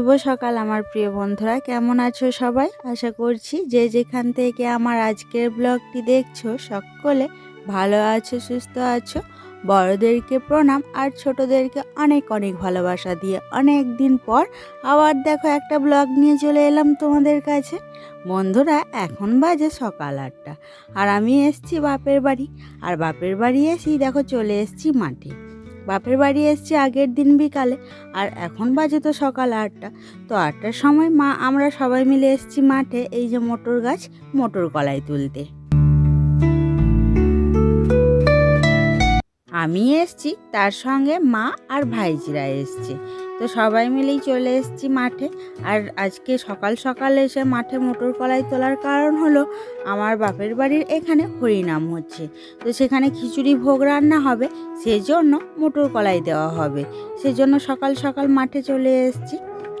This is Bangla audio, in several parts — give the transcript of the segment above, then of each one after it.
শুভ সকাল আমার প্রিয় বন্ধুরা। কেমন আছো সবাই? আশা করছি যে যেখান থেকে আমার আজকের ব্লগটি দেখছ সকলে ভালো আছো, সুস্থ আছো। বড়দেরকে প্রণাম আর ছোটদেরকে অনেক অনেক ভালোবাসা দিয়ে অনেক দিন পর আবার দেখো একটা ব্লগ নিয়ে চলে এলাম তোমাদের কাছে। বন্ধুরা, এখন বাজে সকাল আটটা। আর আমি এসছি বাপের বাড়ি। আর বাপের বাড়ি এসেই দেখো চলে এসছি মাঠে। বাপের বাড়ি এসছি আগের দিন বিকালে, আর এখন বাজে তো সকাল আটটা। তো আটটার সময় মা, আমরা সবাই মিলে এসছি মাঠে এই যে মোটর গাছ, মোটর কলাই তুলতে। আমি এসছি, তার সঙ্গে মা আর ভাইজিরা এসছে। তো সবাই মিলেই চলে এসছি মাঠে। আর আজকে সকাল সকাল এসে মাঠে মোটর কলাই তোলার কারণ হলো, আমার বাপের বাড়ির এখানে হরিনাম হচ্ছে। তো সেখানে খিচুড়ি ভোগ রান্না হবে, সেজন্য মোটর কলাই দেওয়া হবে। সেজন্য সকাল সকাল মাঠে চলে এসেছি।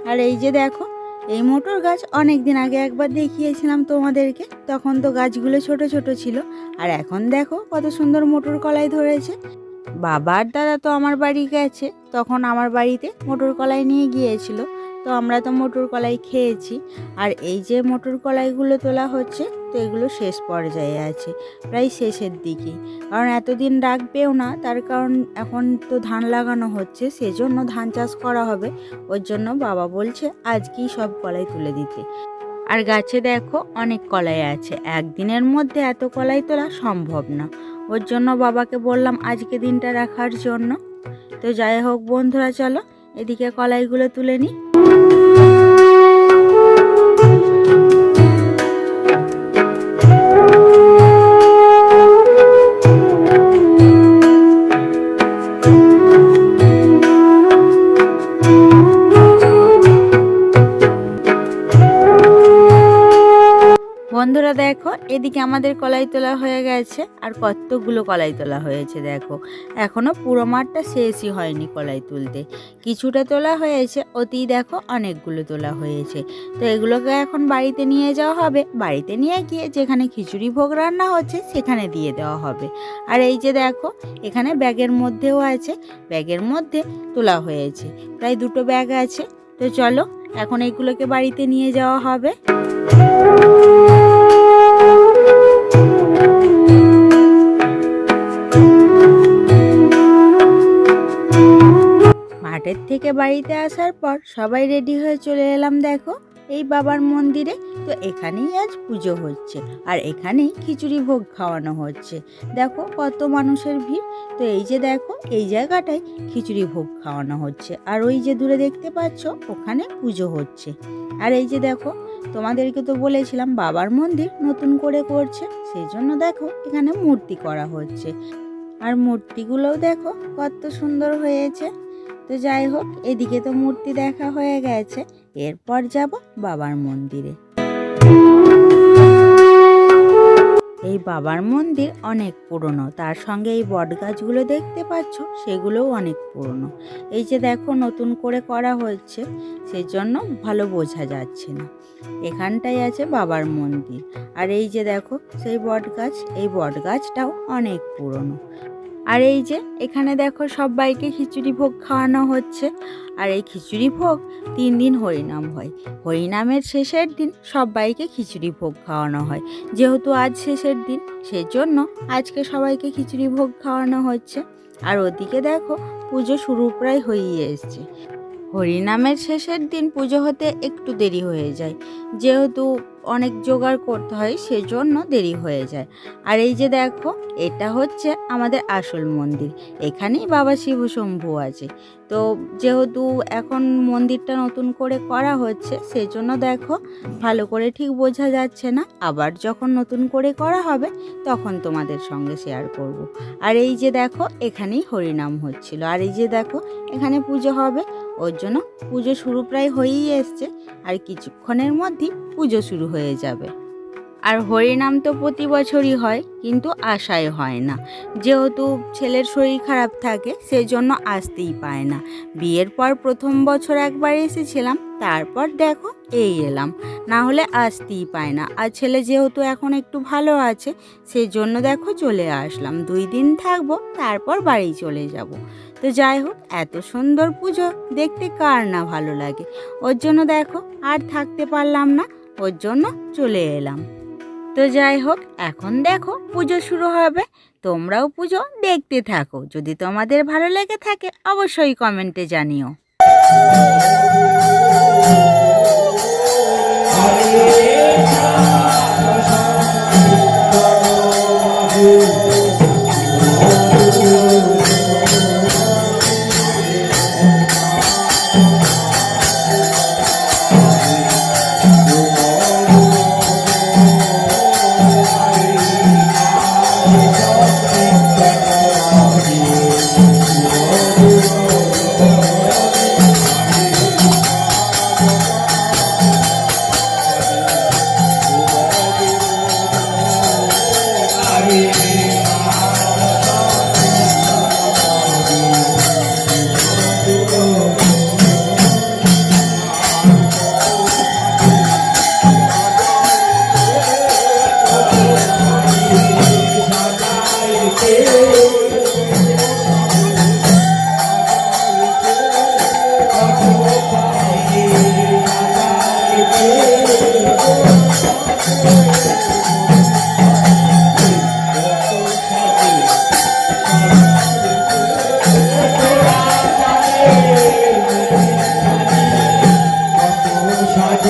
আর এই যে দেখো, এই মোটর গাছ অনেক দিন আগে একবার দেখিয়েছিলাম তোমাদেরকে, তখন তো গাছগুলো ছোট ছোট ছিল। আর এখন দেখো কত সুন্দর মোটর কলাই ধরেছে। বাবার দাদা তো আমার বাড়ি গেছে, তখন আমার বাড়িতে মোটর কলাই নিয়ে গিয়েছিল। তো আমরা তো মোটর কলাই খেয়েছি, আর এই যে মোটর কলাইগুলো তোলা হচ্ছে, তো এগুলো শেষ পর্যায়ে আছে, প্রায় শেষের দিকে। কারণ এতদিন রাখবেও না, তার কারণ এখন তো ধান লাগানো হচ্ছে, সেজন্য ধান চাষ করা হবে। ওর জন্য বাবা বলছে, আজকেই সব কলাই তুলে দিতে। আর গাছে দেখো, অনেক কলাই আছে। একদিনের মধ্যে এত কলাই তোলা সম্ভব না। ওর জন্য বাবাকে বললাম আজকে দিনটা রাখার জন্য। তো যাই হোক বন্ধুরা, চলো এদিকে কলাইগুলো তুলে নিই দেখো, এদিকে আমাদের কলাই তোলা হয়ে গেছে আর কতগুলো কলাই তোলা হয়েছে দেখো। এখনও পুরো মাঠটা শেষই হয়নি কলাই তুলতে। কিছুটা তোলা হয়েছে, অতি দেখো অনেকগুলো তোলা হয়েছে। তো এগুলোকে এখন বাড়িতে নিয়ে যাওয়া হবে। বাড়িতে নিয়ে গিয়ে যেখানে খিচুড়ি ভোগ রান্না হচ্ছে, সেখানে দিয়ে দেওয়া হবে। আর এই যে দেখো, এখানে ব্যাগের মধ্যেও আছে, ব্যাগের মধ্যে তোলা হয়েছে। প্রায় দুটো ব্যাগ আছে। তো চলো, এখন এইগুলোকে বাড়িতে নিয়ে যাওয়া হবে। থেকে বাড়িতে আসার পর সবাই রেডি হয়ে চলে এলাম, দেখো। এই বাবার মন্দিরে, তো এখানেই আজ পুজো হচ্ছে আর এখানেই খিচুড়ি ভোগ খাওয়ানো হচ্ছে। দেখো কত মানুষের ভিড়, তো এই যে দেখো, এই জায়গাটায় খিচুড়ি ভোগ খাওয়ানো হচ্ছে আর ওই যে দূরে দেখতে পাচ্ছ, ওখানে পুজো হচ্ছে। আর এই যে দেখো, তোমাদেরকে তো বলেছিলাম বাবার মন্দির নতুন করে করছে, সেই জন্য দেখো এখানে মূর্তি করা হচ্ছে। আর মূর্তিগুলোও দেখো কত সুন্দর হয়েছে। তো যাই হোক, এদিকে তো মূর্তি দেখা হয়ে গেছে। এরপর যাব বাবার মন্দিরে। এই বাবার মন্দির অনেক পুরনো। তার সঙ্গে এই বট গাছগুলো দেখতে পাচ্ছ, সেগুলোও অনেক পুরনো। এই যে দেখো, নতুন করে করা হচ্ছে সেজন্য ভালো বোঝা যাচ্ছে না। এখানটাই আছে বাবার মন্দির। আর এই যে দেখো, সেই বট গাছ, এই বট গাছটাও অনেক পুরনো। আর এই যে, এখানে দেখো সবাইকে খিচুড়ি ভোগ খাওয়ানো হচ্ছে। আর এই খিচুড়ি ভোগ তিন দিন হরিনাম হয়। হরিনামের শেষের দিন সবাইকে খিচুড়ি ভোগ খাওয়ানো হয়। যেহেতু আজ শেষের দিন, সেজন্য আজকে সবাইকে খিচুড়ি ভোগ খাওয়ানো হচ্ছে। আর ওদিকে দেখো পুজো শুরু প্রায় হয়েই এসছে। হরিনামের শেষের দিন পুজো হতে একটু দেরি হয়ে যায়। যেহেতু অনেক জোগাড় করতে হয়, সেজন্য দেরি হয়ে যায়। আর এই যে দেখো, এটা হচ্ছে আমাদের আসল মন্দির। এখানেই বাবা শিবশম্ভু আছে। তো যেহেতু এখন মন্দিরটা নতুন করে করা হচ্ছে, সেজন্য দেখো, ভালো করে ঠিক বোঝা যাচ্ছে না। আবার যখন নতুন করে করা হবে, তখন তোমাদের সঙ্গে শেয়ার করব। আর এই যে দেখো, এখানেই হরিনাম হচ্ছিল। আর এই যে দেখো, এখানে পুজো হবে। ওর জন্য পুজো শুরু প্রায় হয়েই এসছে আর কিছুক্ষণের মধ্যেই পুজো শুরু হয়ে যাবে। আর হরিনাম তো প্রতি বছরই হয়, কিন্তু আশায় হয় না। যেহেতু ছেলের শরীর খারাপ থাকে, সেজন্য আসতেই পায় না। বিয়ের পর প্রথম বছর একবার এসেছিলাম, তারপর দেখো এই এলাম। না হলে আসতেই পায় না। আর ছেলে যেহেতু এখন একটু ভালো আছে সেই জন্য দেখো চলে আসলাম। দুই দিন থাকব, তারপর বাড়ি চলে যাব। তো যাই হোক, এত সুন্দর পুজো, দেখতে কার না ভালো লাগে। ওর জন্য দেখো, আর থাকতে পারলাম না, ওর জন্য চলে এলাম। তো যাই হোক, এখন দেখো পুজো শুরু হবে। তোমরাও পুজো দেখতে থাকো। যদি তোমাদের ভালো লেগে থাকে, অবশ্যই কমেন্টে জানিও।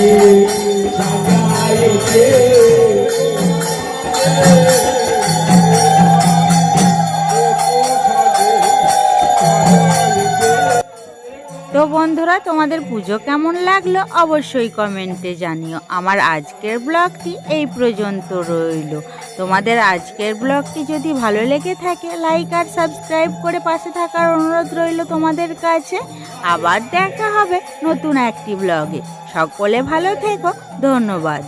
Shankar Ji, Shankar Ji. বন্ধুরা, তোমাদের পুজো কেমন লাগল অবশ্যই কমেন্টে জানিও। আমার আজকের ব্লগটি এই পর্যন্ত রইল। তোমাদের আজকের ব্লগটি যদি ভালো লেগে থাকে লাইক আর সাবস্ক্রাইব করে পাশে থাকার অনুরোধ রইল তোমাদের কাছে। আবার দেখা হবে নতুন একটি ব্লগে। সকলে ভালো থেকো। ধন্যবাদ।